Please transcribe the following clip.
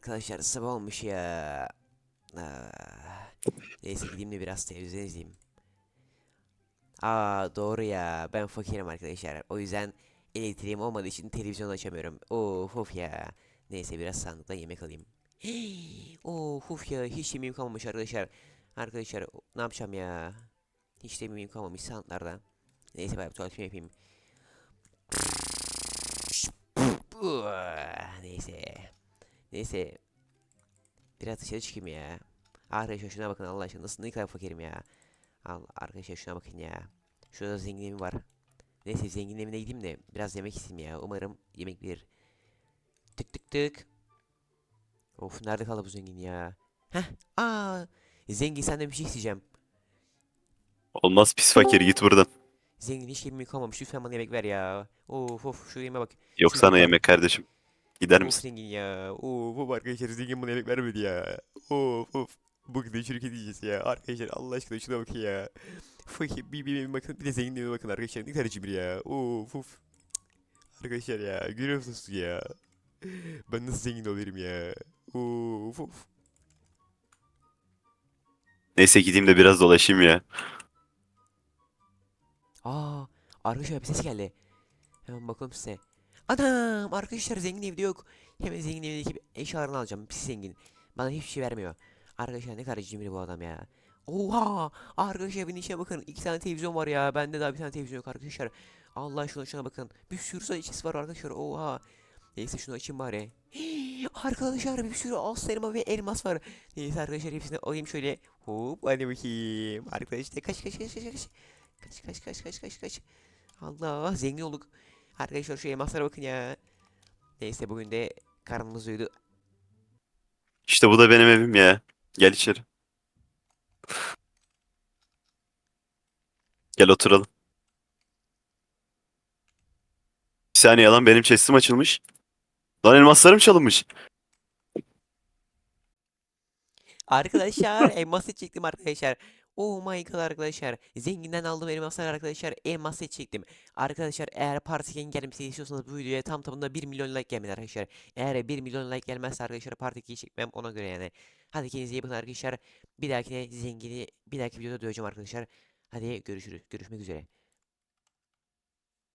Arkadaşlar sabah olmuş ya. Ah. Neyse gideyim de biraz televizyon izleyeyim. Aa doğru ya. Ben fakirim arkadaşlar. O yüzden elektriğim olmadığı için televizyon açamıyorum. Of of ya. Neyse biraz sandıktan yemek alayım. of of ya. Hiç yemeğim kalmamış arkadaşlar. Arkadaşlar ne yapacağım ya? Hiç de yemeğim kalmamış sandıklarda. Neyse ben tuvaletimi yapayım. Neyse. Biraz dışarı çıkayım ya. Arkadaşlar şuna bakın Allah aşkına nasıl ne kadar fakirim ya. Al arkadaşlar şuna bakın ya. Şurada zengin evi var. Neyse zengin evine gideyim de biraz yemek isteyeyim ya. Umarım yemek verir. Tık tık tık. Of nerede kaldı bu zengin ya? Heh. Aa. Zengin senden bir şey isteyeceğim. Olmaz pis fakir git buradan. Zengin hiç yemeğim kalmamış. Lütfen bana yemek ver ya. Of of şu yemeğe bak. Yok Şuna sana bak. yemek kardeşim. Gider Of misin? zengin ya. Of of arkadaşlar zengin bana yemek vermedi ya. Of of. Bugün de çürük edeceğiz ya. Arkadaşlar Allah aşkına şuna bakın ya. Fakir bir, bir, bir bakın bir de zenginliğe bakın arkadaşlar. Ne kadar cimri ya. Of of. Arkadaşlar ya görüyor musunuz ya? Ben nasıl zengin olurum ya. Of of. Neyse gideyim de biraz dolaşayım ya. Aa arkadaşlar bir ses geldi. Hemen bakalım size. Anam arkadaşlar zengin evde yok. Hemen zengin evdeki eşyalarını alacağım. Pis zengin. Bana hiçbir şey vermiyor. Arkadaşlar ne kadar cimri bu adam ya. Oha! Arkadaşlar evin içine bakın. iki tane televizyon var ya. Bende daha bir tane televizyon yok arkadaşlar. Allah aşkına şuna bakın. Bir sürü sayı çizgisi var arkadaşlar. Oha! Neyse şunu açayım bari. arkadaşlar bir sürü altın elma ve elmas var. Neyse arkadaşlar hepsini alayım şöyle. Hop hadi bakayım. Arkadaşlar kaç kaç kaç kaç kaç. Kaç kaç kaç kaç kaç kaç. Allah zengin olduk. Arkadaşlar şu elmaslara bakın ya. Neyse bugün de karnımız doydu. İşte bu da benim evim ya. Gel içeri. Gel oturalım. Bir saniye lan benim chest'im açılmış. Lan elmaslarım çalınmış. Arkadaşlar elmas set çektim arkadaşlar. Oh my god arkadaşlar. Zenginden aldığım elmaslar arkadaşlar elmas set çektim. Arkadaşlar eğer Partiken gelmesini istiyorsanız bu videoya tam tamında 1 milyon like gelmeli arkadaşlar. Eğer 1 milyon like gelmezse arkadaşlar Part 2'yi çekmem ona göre yani. Hadi kendinize iyi bakın arkadaşlar. Bir dahakine zengini bir dahaki videoda döveceğim arkadaşlar. Hadi görüşürüz. Görüşmek üzere.